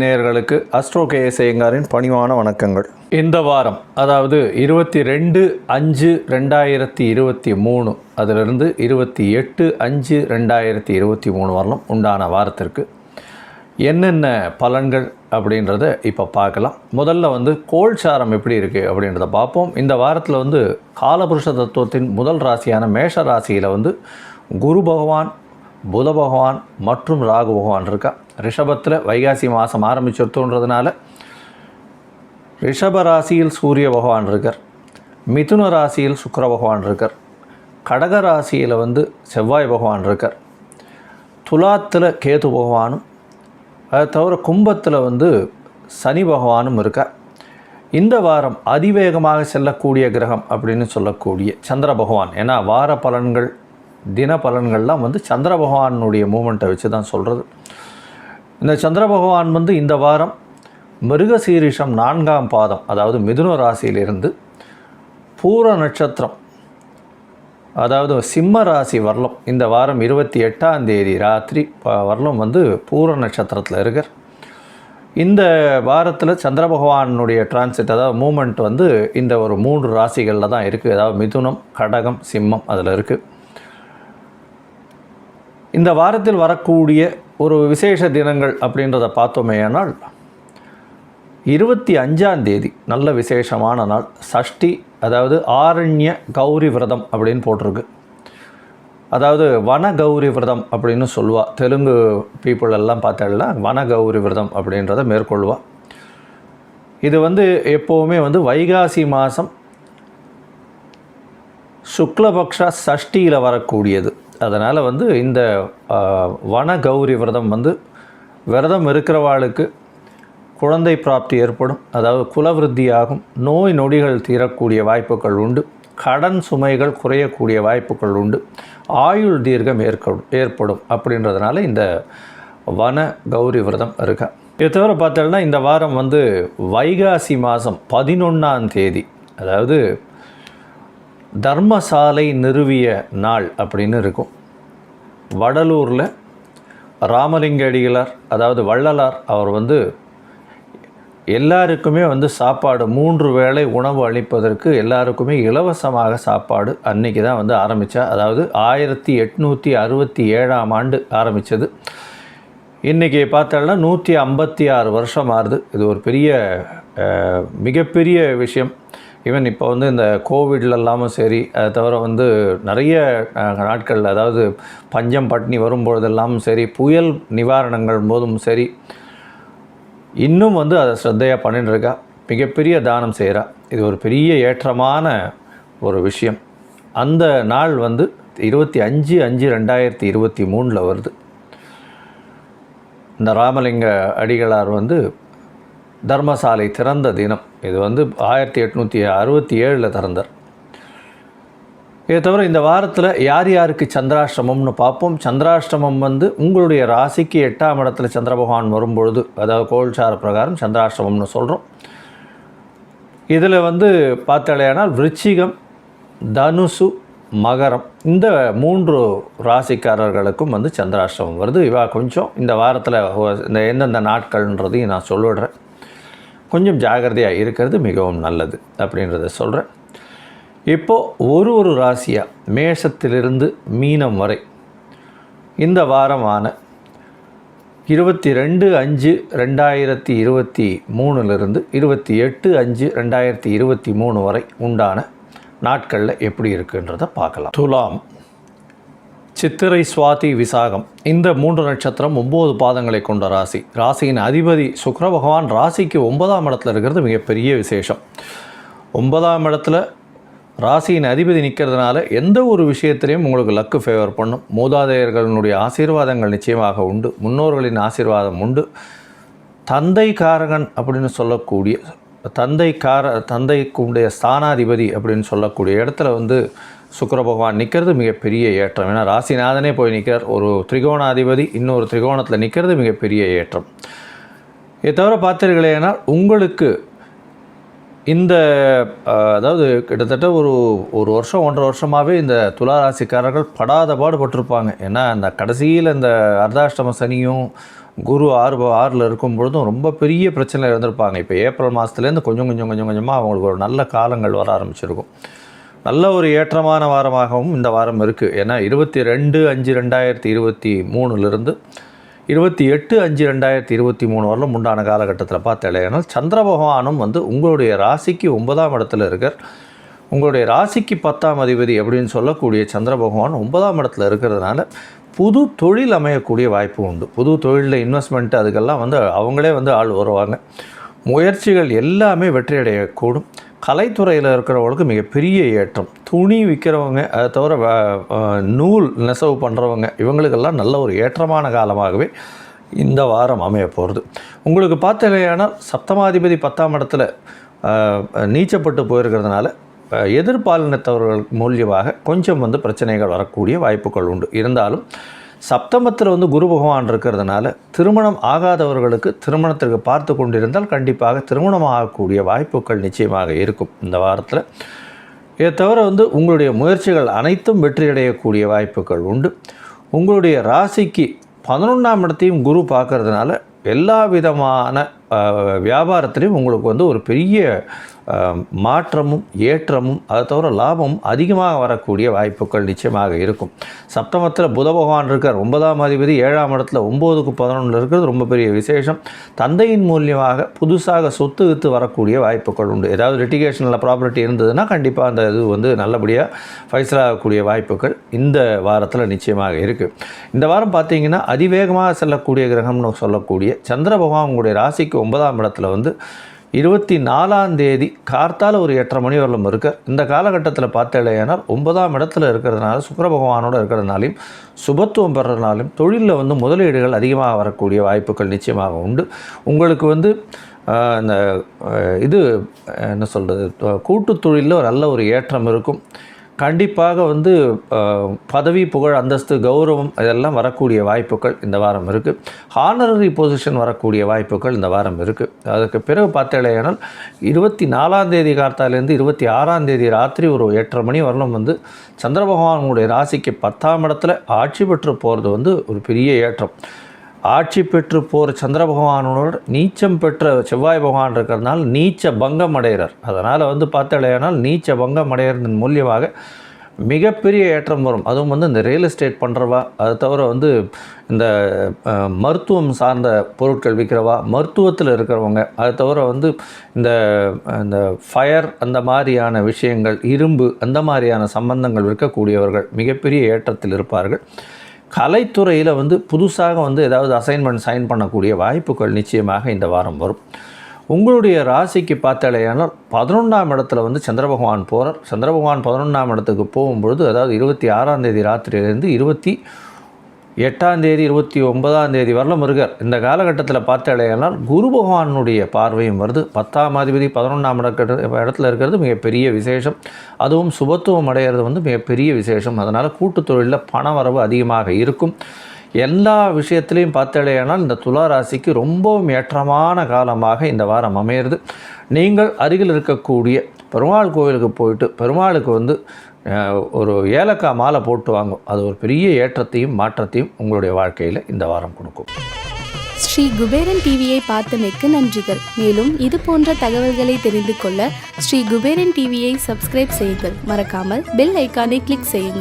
நேயர்களுக்கு astro K ஐயங்காரின் பணிவான வணக்கங்கள். இந்த வாரம் அதாவது இருபத்தி ரெண்டு அஞ்சு ரெண்டாயிரத்தி இருபத்தி மூணு அதிலிருந்து இருபத்தி எட்டு அஞ்சு ரெண்டாயிரத்தி இருபத்தி மூணு வரலாம் உண்டான வாரத்திற்கு என்னென்ன பலன்கள் அப்படின்றத இப்போ பார்க்கலாம். முதல்ல வந்து கோல்சாரம் எப்படி இருக்குது அப்படின்றத பார்ப்போம். இந்த வாரத்தில் வந்து காலபுருஷ தத்துவத்தின் முதல் ராசியான மேஷ ராசியில் வந்து குரு பகவான் புத பகவான் மற்றும் ராகு பகவான் இருக்கா. ரிஷபத்தில் வைகாசி மாதம் ஆரம்பிச்சிருத்தோன்றதுனால ரிஷப ராசியில் சூரிய பகவான் இருக்கார். மிதுன ராசியில் சுக்கர பகவான் இருக்கார். கடக ராசியில் வந்து செவ்வாய் பகவான் இருக்கார். துலாத்தில் கேது பகவானும் அதை தவிர கும்பத்தில் வந்து சனி பகவானும் இருக்கார் இந்த வாரம் அதிவேகமாக செல்லக்கூடிய கிரகம் அப்படின்னு சொல்லக்கூடிய சந்திர பகவான். ஏன்னா வார பலன்கள் தின பலன்கள்லாம் வந்து சந்திர பகவானுடைய மூமெண்ட்டை வச்சு தான் சொல்கிறது இந்த சந்திர பகவான் வந்து இந்த வாரம் மிருகசீரிஷம் நான்காம் பாதம் அதாவது மிதுன ராசியிலிருந்து பூர நட்சத்திரம் அதாவது சிம்ம ராசி வரலம் இந்த வாரம் இருபத்தி எட்டாம் தேதி ராத்திரி ப- வந்து பூர நட்சத்திரத்தில் இருக்கார். இந்த வாரத்தில் சந்திர பகவானுடைய டிரான்சிட் அதாவது மூமெண்ட் வந்து இந்த ஒரு மூன்று ராசிகளில் தான் இருக்குது அதாவது மிதுனம் கடகம் சிம்மம் அதில் இருக்குது இந்த வாரத்தில் வரக்கூடிய ஒரு விசேஷ தினங்கள் அப்படின்றத பார்த்தோமேயானால் இருபத்தி அஞ்சாம் தேதி நல்ல விசேஷமான நாள். சஷ்டி அதாவது ஆரண்ய கௌரி விரதம் அப்படின்னு போட்டிருக்கு. அதாவது வன கௌரி விரதம் அப்படின்னு சொல்லுவா. தெலுங்கு பீப்புள் எல்லாம் பார்த்தால வன கௌரி விரதம் அப்படின்றத மேற்கொள்வா. இது வந்து எப்போவுமே வந்து வைகாசி மாதம் சுக்லபக்ஷ சஷ்டியில் வரக்கூடியது. அதனால் வந்து இந்த வன கௌரி விரதம் வந்து விரதம் இருக்கிறவாளுக்கு குழந்தை பிராப்தி ஏற்படும் அதாவது குலவிருத்தி ஆகும் நோய் நொடிகள் தீரக்கூடிய வாய்ப்புகள் உண்டு கடன் சுமைகள் குறையக்கூடிய வாய்ப்புகள் உண்டு ஆயுள் தீர்க்கம் ஏற்கடும் ஏற்படும் அப்படின்றதுனால இந்த வன கௌரி விரதம் இருக்கா. இது தவிர பார்த்தோம்னா இந்த வாரம் வந்து வைகாசி மாதம் பதினொன்றாம் தேதி அதாவது தர்மசாலை நிறுவிய நாள் அப்படின்னு இருக்கும். வடலூரில் ராமலிங்க அடிகளார் அதாவது வள்ளலார் அவர் வந்து எல்லாருக்குமே வந்து சாப்பாடு மூன்று வேளை உணவு அளிப்பதற்கு எல்லாருக்குமே இலவசமாக சாப்பாடு அன்னைக்கு தான் வந்து ஆரம்பித்தா அதாவது ஆயிரத்தி எட்நூற்றி அறுபத்தி ஏழாம் ஆண்டு ஆரம்பித்தது இன்றைக்கி பார்த்தோம்னா நூற்றி ஐம்பத்தி ஆறு வருஷம் ஆறுது. இது ஒரு பெரிய மிகப்பெரிய விஷயம். ஈவன் இப்போ வந்து இந்த கோவிட்ல இல்லாமல் சரி அதை தவிர வந்து நிறைய நாட்களில் நாட்கள் அதாவது பஞ்சம் பட்டினி வரும்பொழுதெல்லாம் சரி புயல் நிவாரணங்கள் போதும் சரி இன்னும் வந்து அதை ஸ்ரத்தையாக பண்ணிட்டு இருக்கா? மிகப்பெரிய தானம் செய்கிறா இது ஒரு பெரிய ஏற்றமான ஒரு விஷயம். அந்த நாள் வந்து இருபத்தி அஞ்சு அஞ்சு ரெண்டாயிரத்தி இருபத்தி மூணில் வருது. இந்த ராமலிங்க அடிகளார் வந்து தர்மசாலை திறந்த தினம். இது வந்து ஆயிரத்தி எட்நூற்றி அறுபத்தி ஏழில் திறந்தார். இதை தவிர இந்த வாரத்தில் யார் யாருக்கு சந்திராஷ்டிரமம்னு பார்ப்போம். சந்திராஷ்டமம் வந்து உங்களுடைய ராசிக்கு எட்டாம் இடத்துல சந்திர பகவான் வரும்பொழுது அதாவது கோல்சார பிரகாரம் சந்திராஷ்டமம்னு சொல்கிறோம் இதில் வந்து பார்த்தாலேயானால் விருச்சிகம் தனுசு மகரம் இந்த மூன்று ராசிக்காரர்களுக்கும் வந்து சந்திராஷ்டமம் வருது. இவா கொஞ்சம் இந்த வாரத்தில் இந்த எந்தெந்த நாட்கள்ன்றதையும் நான் சொல்லிடுறேன். கொஞ்சம் ஜாகிரதையாக இருக்கிறது மிகவும் நல்லது அப்படின்றத சொல்கிறேன் இப்போது ஒரு ஒரு ராசியாக மேஷத்திலிருந்து மீனம் வரை? இந்த வாரமான இருபத்தி ரெண்டு அஞ்சு ரெண்டாயிரத்தி இருபத்தி மூணுலேருந்து இருபத்தி எட்டு அஞ்சு ரெண்டாயிரத்தி இருபத்தி மூணு வரை உண்டான நாட்களில் எப்படி இருக்குன்றதை பார்க்கலாம். துலாம் சித்திரை சுவாதி விசாகம். இந்த மூன்று நட்சத்திரம் ஒம்பது பாதங்களை கொண்ட ராசி. ராசியின் அதிபதி சுக்கர பகவான் ராசிக்கு ஒன்பதாம் இடத்துல இருக்கிறது மிகப்பெரிய விசேஷம். ஒன்பதாம் இடத்துல ராசியின் அதிபதி நிற்கிறதுனால எந்த ஒரு விஷயத்திலையும் உங்களுக்கு லக்கு ஃபேவர் பண்ணும். மூதாதையர்களினுடைய ஆசீர்வாதங்கள் நிச்சயமாக உண்டு. முன்னோர்களின் ஆசீர்வாதம் உண்டு. தந்தை காரகன் அப்படின்னு சொல்லக்கூடிய தந்தை கார தந்தைக்குடைய ஸ்தானாதிபதி அப்படின்னு சொல்லக்கூடிய இடத்துல வந்து சுக்கர பகவான் நிற்கிறது மிகப்பெரிய ஏற்றம். ஏன்னா ராசிநாதனே போய் நிற்கிறார் ஒரு திரிகோணாதிபதி இன்னொரு திரிகோணத்தில் நிற்கிறது மிகப்பெரிய ஏற்றம். இதை தவிர பார்த்தீர்களேனால் உங்களுக்கு இந்த அதாவது கிட்டத்தட்ட ஒரு ஒரு வருஷம் ஒன்றரை வருஷமாகவே இந்த துலா ராசிக்காரர்கள் படாத பாடுபட்டிருப்பாங்க ஏன்னா அந்த கடைசியில் இந்த அர்த்தாஷ்டம சனியும் குரு ஆறு ஆறில் இருக்கும் பொழுதும் ரொம்ப பெரிய பிரச்சனை இருந்திருப்பாங்க. இப்போ ஏப்ரல் மாதத்துலேருந்து கொஞ்சம் கொஞ்சம் கொஞ்சம் கொஞ்சமாக அவங்களுக்கு ஒரு நல்ல காலங்கள் வர ஆரம்பிச்சிருக்கும். நல்ல ஒரு ஏற்றமான வாரமாகவும் இந்த வாரம் இருக்குது ஏன்னா இருபத்தி ரெண்டு அஞ்சு ரெண்டாயிரத்தி இருபத்தி மூணுலேருந்து இருபத்தி எட்டு அஞ்சு ரெண்டாயிரத்தி இருபத்தி மூணு வரலும் உண்டான காலகட்டத்தில் பார்த்தாலேனால் சந்திர பகவானும் வந்து உங்களுடைய ராசிக்கு ஒன்பதாம் இடத்துல இருக்கார். உங்களுடைய ராசிக்கு பத்தாம் அதிபதி அப்படின்னு சொல்லக்கூடிய சந்திர பகவான் ஒன்பதாம் இடத்துல இருக்கிறதுனால புது தொழில் அமையக்கூடிய வாய்ப்பு உண்டு. புது தொழிலில் இன்வெஸ்ட்மெண்ட் அதுக்கெல்லாம் வந்து அவங்களே வந்து ஆள் வருவாங்க. முயற்சிகள் எல்லாமே வெற்றியடையக்கூடும். கலைத்துறையில் இருக்கிறவங்களுக்கு மிகப்பெரிய ஏற்றம். துணி விற்கிறவங்க அதை தவிர வ- நூல் நெசவு பண்ணுறவங்க இவங்களுக்கெல்லாம் நல்ல ஒரு ஏற்றமான காலமாகவே இந்த வாரம் அமைய போகிறது உங்களுக்கு பார்த்தீங்கன்னா சப்தமாதிபதி பத்தாம் இடத்துல நீச்சப்பட்டு போயிருக்கிறதுனால எதிர்பாலினத்தவர்கள் மூலியமாக கொஞ்சம் வந்து பிரச்சனைகள் வரக்கூடிய வாய்ப்புகள் உண்டு. இருந்தாலும் சப்தமத்தில் வந்து குரு பகவான் இருக்கிறதுனால திருமணம் ஆகாதவர்களுக்கு திருமணத்திற்கு பார்த்து கொண்டிருந்தால் கண்டிப்பாக திருமணம் ஆகக்கூடிய வாய்ப்புகள் நிச்சயமாக இருக்கும். இந்த வாரத்தில் இதை தவிர வந்து உங்களுடைய முயற்சிகள் அனைத்தும் வெற்றியடையக்கூடிய வாய்ப்புகள் உண்டு. உங்களுடைய ராசிக்கு பதினொன்றாம் இடத்தையும் குரு பார்க்கறதுனால எல்லா விதமான வியாபாரத்துலேயும் வியாபாரத்திலையும் உங்களுக்கு வந்து ஒரு பெரிய மாற்றமும் ஏற்றமும் அதை தவிர லாபமும் அதிகமாக வரக்கூடிய வாய்ப்புகள் நிச்சயமாக இருக்கும். சப்தமத்தில் புத பகவான் இருக்கார். ஒன்பதாம் அதிபதி ஏழாம் இடத்துல ஒம்போதுக்கு பதினொன்றில் இருக்கிறது ரொம்ப பெரிய விசேஷம். தந்தையின் மூலியமாக புதுசாக சொத்து வித்து வரக்கூடிய வாய்ப்புகள் உண்டு. ஏதாவது லிட்டிகேஷனில் ப்ராப்பர்ட்டி இருந்ததுன்னா கண்டிப்பாக அந்த இது வந்து நல்லபடியாக ஃபைசலாகக்கூடிய வாய்ப்புகள் இந்த வாரத்தில் நிச்சயமாக இருக்குது இந்த வாரம் பார்த்தீங்கன்னா அதிவேகமாக செல்லக்கூடிய கிரகம்னு சொல்லக்கூடிய சந்திர பகவான் உங்களுடைய ராசிக்கு ஒன்பதாம் இடத்துல வந்து இருபத்தி நாலாம் தேதி கார்த்தால ஒரு எட்டரை மணி வரலும் இருக்கார் இந்த காலகட்டத்தில் பார்த்தேனால் ஒன்பதாம் இடத்துல இருக்கிறதுனால சுக்கர பகவானோட இருக்கிறதுனாலையும் சுபத்துவம் பெறதுனாலையும் தொழிலில் வந்து முதலீடுகள் அதிகமாக வரக்கூடிய வாய்ப்புகள் நிச்சயமாக உண்டு. உங்களுக்கு வந்து இந்த இது என்ன சொல்கிறது கூட்டு தொழிலில் ஒரு நல்ல ஒரு ஏற்றம் இருக்கும். கண்டிப்பாக வந்து பதவி புகழ் அந்தஸ்து கௌரவம் இதெல்லாம் வரக்கூடிய வாய்ப்புகள் இந்த வாரம் இருக்குது ஹானரரி பொசிஷன் வரக்கூடிய வாய்ப்புகள் இந்த வாரம் இருக்குது அதுக்கு பிறகு பார்த்தேனால் இருபத்தி நாலாம் தேதி கார்த்தாலேருந்து இருபத்தி ஆறாம் தேதி ராத்திரி ஒரு எட்டரை மணி வரலும் வந்து சந்திர பகவானுடைய ராசிக்கு பத்தாம் இடத்துல ஆட்சி பெற்று போகிறது வந்து ஒரு பெரிய ஏற்றம். ஆட்சி பெற்று போகிற சந்திர பகவானோட நீச்சம் பெற்ற செவ்வாய் பகவான் இருக்கிறதுனால நீச்ச பங்கம் அடைகிறார். அதனால் வந்து பார்த்தாலேனால் நீச்ச பங்கம் அடைகிறதன் மூலியமாக மிகப்பெரிய ஏற்றம் வரும். அதுவும் வந்து இந்த ரியல் எஸ்டேட் பண்ணுறவா அது தவிர வந்து இந்த மருத்துவம் சார்ந்த பொருட்கள் விற்கிறவா மருத்துவத்தில் இருக்கிறவங்க அது தவிர வந்து இந்த இந்த ஃபயர் அந்த மாதிரியான விஷயங்கள் இரும்பு அந்த மாதிரியான சம்பந்தங்கள் விற்கக்கூடியவர்கள் மிகப்பெரிய ஏற்றத்தில் இருப்பார்கள். கலைத்துறையில் வந்து புதுசாக வந்து ஏதாவது அசைன்மெண்ட் சைன் பண்ணக்கூடிய வாய்ப்புகள் நிச்சயமாக இந்த வாரம் வரும். உங்களுடைய ராசிக்கு பார்த்தாலேயானால் பதினொன்றாம் இடத்துல வந்து சந்திர பகவான் போகிறார் சந்திர பகவான் பதினொன்றாம் இடத்துக்கு போகும்பொழுது அதாவது இருபத்தி ஆறாம் தேதி ராத்திரியிலேருந்து இருபத்தி எட்டாம் தேதி இருபத்தி ஒன்பதாம் தேதி வரலும் முருகர் இந்த காலகட்டத்தில் பார்த்தாலேயானால் குரு பகவானுடைய பார்வையும் வருது. பத்தாம் அதிபதி பதினொன்றாம் இடத்துல இருக்கிறது மிகப்பெரிய விசேஷம். அதுவும் சுபத்துவம் அடைகிறது வந்து மிகப்பெரிய விசேஷம். அதனால் கூட்டுத் தொழிலில் பண வரவு அதிகமாக இருக்கும். எல்லா விஷயத்திலையும் பார்த்தாலேயானால் இந்த துலா ராசிக்கு ரொம்பவும் ஏற்றமான காலமாக இந்த வாரம் அமையிறது. நீங்கள் அருகில் இருக்கக்கூடிய பெருமாள் கோவிலுக்கு போயிட்டு பெருமாளுக்கு வந்து ஒரு ஏலக்காய் மாலை போட்டு வாங்கும் அது ஒரு பெரிய ஏற்றத்தையும் மாற்றத்தையும் உங்களுடைய வாழ்க்கையில் இந்த வாரம் கொடுக்கும். ஸ்ரீ குபேரன் டிவியை பார்த்தமைக்கு நன்றிகள். மேலும் இது போன்ற தகவல்களை தெரிந்து கொள்ள ஸ்ரீ குபேரன் டிவியை சப்ஸ்கிரைப் செய்யுங்கள். மறக்காமல் பெல் ஐக்கானை கிளிக் செய்யுங்கள்.